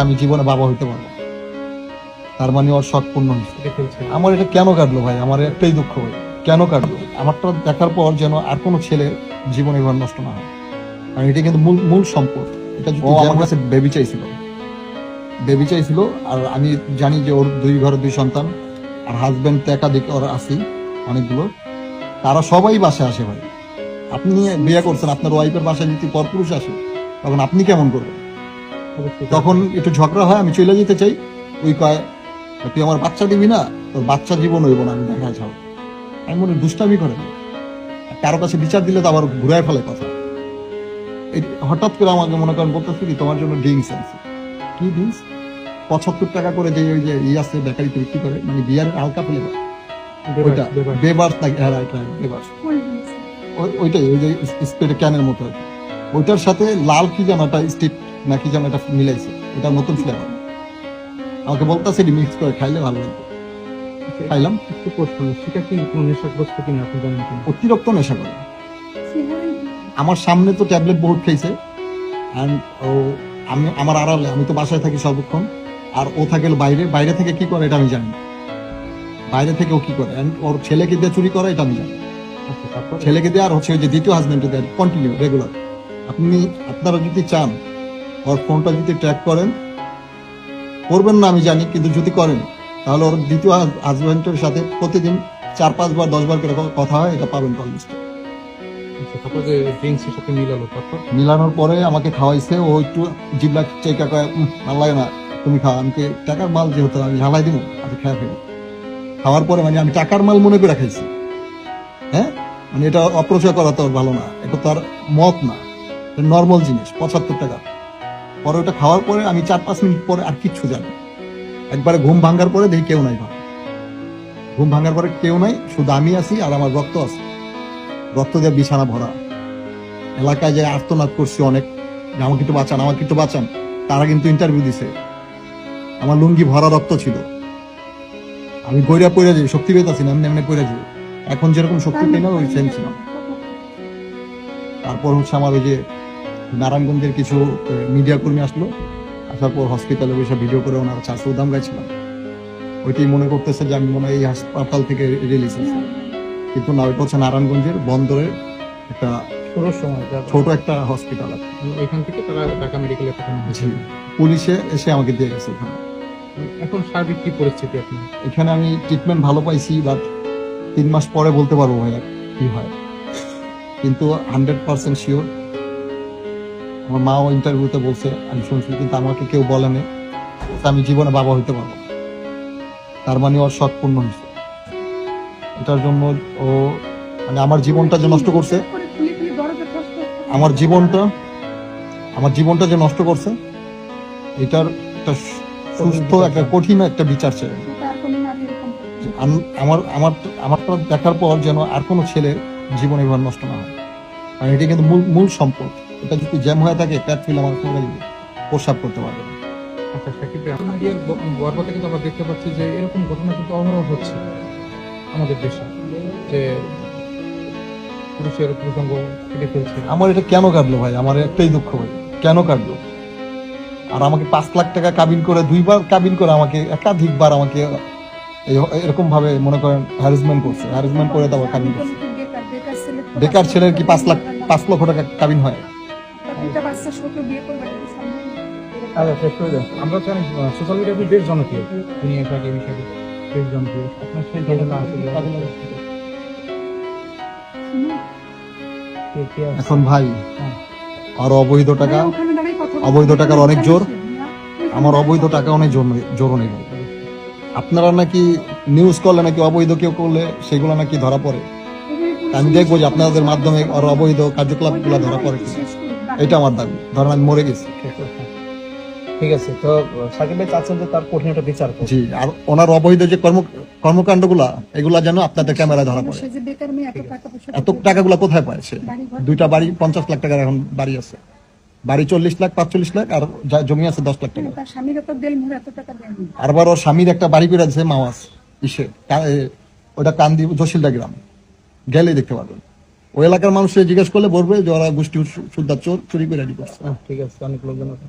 আমি জীবনে বাবা হইতে পারব। তার মানে ওর শখ পূর্ণ হয়েছে। আমার এটা কেন কাটলো ভাই? আমার একটাই দুঃখ ভাই। কেন কাটলো? আমারটা দেখার পর যেন আর কোনো ছেলে জীবন এবার নষ্ট না হয়। কারণ এটা কিন্তু মূল মূল সম্পদ। এটা যদি আমার কাছে বেবি চাইছিল। বেবি চাইছিল আর আমি জানি যে ওর দুই ঘরে দুই সন্তান আর হাজব্যান্ড তো একাধিক ওর আসি অনেকগুলো। তারা সবাই বাসায় আসে ভাই। আপনি বিয়ে করছেন আপনার ওয়াইফের বাসায় যদি পরপুরুষ আসে তখন আপনি কেমন করবেন? তখন একটু ঝগড়া হয় আমি চলে যেতে চাই। ওই কয় তুই আমার বাচ্চা দিবি না তোর বাচ্চা জীবন হইব না আমি দেখা যাও। আমি মনে দুষ্টামি করে না। কারও কাছে বিচার দিলে তো আবার ঘুরায় ফেলে কথা। এই হঠাৎ করে আমাকে মনে করেন বলতেছি কি তোমার জন্য ড্রিঙ্কস আনছি কি ড্রিঙ্কস? পঁচাত্তর টাকা করে যে ওই যে ই আছে বেকারিতে বিক্রি করে মানে বিয়ারের হালকা ফেলে বেবার- ওইটা বেবার। বেবার্স নাকি হ্যাঁ রাইট রাইট বেবার্স ওই- ওইটাই ওই যে স্প্রে ক্যানের মতো আর কি। ওইটার সাথে লাল কি যেন একটা স্টিপ না কি যেন এটা মিলাইছে। ওটার নতুন ফ্লেভার আমাকে বলতেছে মিক্স করে খাইলে ভালো লাগবে। খাইলাম। একটু প্রশ্ন সেটা কি কোনো নেশাগ্রস্ত কিনা আপনি জানেন অতিরিক্ত নেশা করে। আমার সামনে তো ট্যাবলেট বহুত খাইছে। ও আমি আমার আড়ালে আমি তো বাসায় থাকি সর্বক্ষণ। আর ও থাকে বাইরে বাইরে থেকে কি করে এটা আমি জানি বাইরে থেকে ও কি করে? And ওর ছেলেকে দিয়ে চুরি করে এটা আমি জানি। আচ্ছা ছেলেকে দিয়ে আর হচ্ছে ওই যে দ্বিতীয় হাজবেন্ডে দেয় কন্টিনিউ রেগুলার আপনি আপনারা যদি চান ওর ফোনটা যদি ট্র্যাক করেন। করবেন না আমি জানি কিন্তু যদি করেন তাহলে ওর দ্বিতীয় হাজবেন্ডের সাথে প্রতিদিন চার পাঁচবার দশবার করে কথা হয় এটা পাবেন কল লিস্টে আচ্ছা মিলানোর পরে আমাকে খাওয়াইছে ও একটু জিবলা চেকা কয় "উম, ভালো লাগে না তুমি খাও। আমি কে- টাকার মাল যেহেতু আমি ঝালাই দিব আচ্ছা খেয়ে ফেলি খাওয়ার পরে মানে আমি টাকার মাল মনে করে খাইছি। হ্যাঁ? মানে এটা অপচয় করা তো আর ভালো না এটা তো আর মত না নর্মাল জিনিস পঁচাত্তর টাকা। পরে ওটা খাওয়ার পরে আমি চার পাঁচ মিনিট পরে আর কিচ্ছু জানি। একবারে ঘুম ভাঙার পরে দেখি কেউ নাই ভাই ঘুম ভাঙার পরে কেউ নাই শুধু আমি আছি আর আমার রক্ত আছে। রক্ত দিয়ে বিছানা ভরা। এলাকায় যে আর্তনাদ করছি অনেক আমাকে একটু বাঁচান আমাকে একটু বাঁচান তারা কিন্তু ইন্টারভিউ দিছে। আমার লুঙ্গি ভরা রক্ত ছিল। আমি গইরা পড়ে যাই শক্তি পেতাছি না এমনি এমনি পড়ে যাই। এখন যেরকম শক্তি পেয়ে না ওই সেম ছিলাম তারপর হচ্ছে আমার ওই যে নারায়ণগঞ্জের কিছু মিডিয়া কর্মী আসলো। আসার পর হসপিটালে বসে ভিডিও করে ওনারা চারশো উদাম গাইছিলাম। ওইটাই মনে করতেছে যে আমি মনে হয় এই হাসপাতাল থেকে রিলিজ হয়েছে। কিন্তু না ওইটা হচ্ছে নারায়ণগঞ্জের বন্দরের একটা ছোট একটা হসপিটাল আছে। এখান থেকে তারা ঢাকা মেডিকেলে পাঠানো হয়েছে। পুলিশে এসে আমাকে দিয়ে গেছে ওখানে। এখন সার্বিক কি পরিস্থিতি আপনার এখানে আমি ট্রিটমেন্ট ভালো পাইছি বাট তিন মাস পরে বলতে পারব ভাইয়া কি হয়। কিন্তু হান্ড্রেড পার্সেন্ট শিওর আমার মাও ইন্টারভিউতে বলছে, আমি শুনছি, কিন্তু আমাকে কেউ বলেনি যে আমি জীবনে বাবা হইতে পারব তার মানে ওর শখ পূর্ণ হয়েছে। এটার জন্য ও মানে আমার জীবনটা যে নষ্ট করছে, আমার জীবনটা আমার জীবনটা যে নষ্ট করছে, এটার একটা সুস্থ, একটা কঠিন একটা বিচার আম- আমার আমার, আমারটা দেখার পর যেন আর কোনো ছেলে জীবন এবার নষ্ট না হয়। কারণ এটা কিন্তু মূল মূল সম্পদ। এটা যদি জ্যাম হয়ে থাকে প্যাট ফিল আমার কোনো প্রস্রাব করতে পারবে না। আচ্ছা সাকিব কিন্তু আমরা দেখতে পাচ্ছি যে এরকম ঘটনা কিন্তু অহরহ হচ্ছে আমাদের দেশে যে পুরুষের প্রসঙ্গ কেটে ফেলছে। আমার এটা কেন কাটলো ভাই? আমার একটাই দুঃখ ভাই কেন কাটলো? আর আমাকে পাঁচ লাখ টাকা কাবিন করে দুইবার কাবিন করে আমাকে একাধিকবার আমাকে এই- এরকম ভাবে মনে করেন হ্যারাসমেন্ট করছে। হ্যারাসমেন্ট করে তারপর কাবিন করছে। বেকার ছেলের কি পাঁচ লাখ পাঁচ লক্ষ টাকা কাবিন হয়? আচ্ছা শেষ করে দেন। আমরা সোশ্যাল বেশ জনপ্রিয়। দুনিয়া থাকে বিষয়ে বেশ জনপ্রিয়। আপনার সেই ঘটনা আসলে কে কে আছে? এখন ভাই হ্যাঁ। আর অবৈধ টাকা অবৈধ টাকার অনেক জোর। আমার অবৈধ টাকা অনেক জোর নেই- আপনারা নাকি নিউজ করলে নাকি অবৈধ কেউ করলে সেগুলো নাকি ধরা পড়ে? আমি দেখব যে আপনাদের মাধ্যমে আর অবৈধ কার্যকলাপগুলো ধরা পড়ে কিনা। এটা আমার দাবি। ধরেন আমি মরে গেছি। ঠিক আছে তো সাকিব ভাই চাচ্ছেন যে তার কঠিন একটা বিচার জি আর ওনার অবৈধ যে কর্ম কর্মকাণ্ডগুলা এগুলা যেন আপনাদের ক্যামেরায় ধরা পড়ে। এত টাকাগুলা কোথায় পায় সে? দুইটা বাড়ি পঞ্চাশ লাখ টাকার এখন বাড়ি আছে। বাড়ি চল্লিশ লাখ পাঁচচল্লিশ লাখ আর জমি আছে দশ লাখ টাকা। আরবার ওর স্বামীর একটা বাড়ি করে আছে মাওয়াস ইসে। ওটা কান্দি জসিলদা গ্রাম। গেলেই দেখতে পারবেন। ওই এলাকার মানুষ জিজ্ঞেস করলে বলবে যে ওরা গোষ্ঠী সুদ্ধার চোর চুরি করে ঠিক আছে, অনেক লোকজন আছে।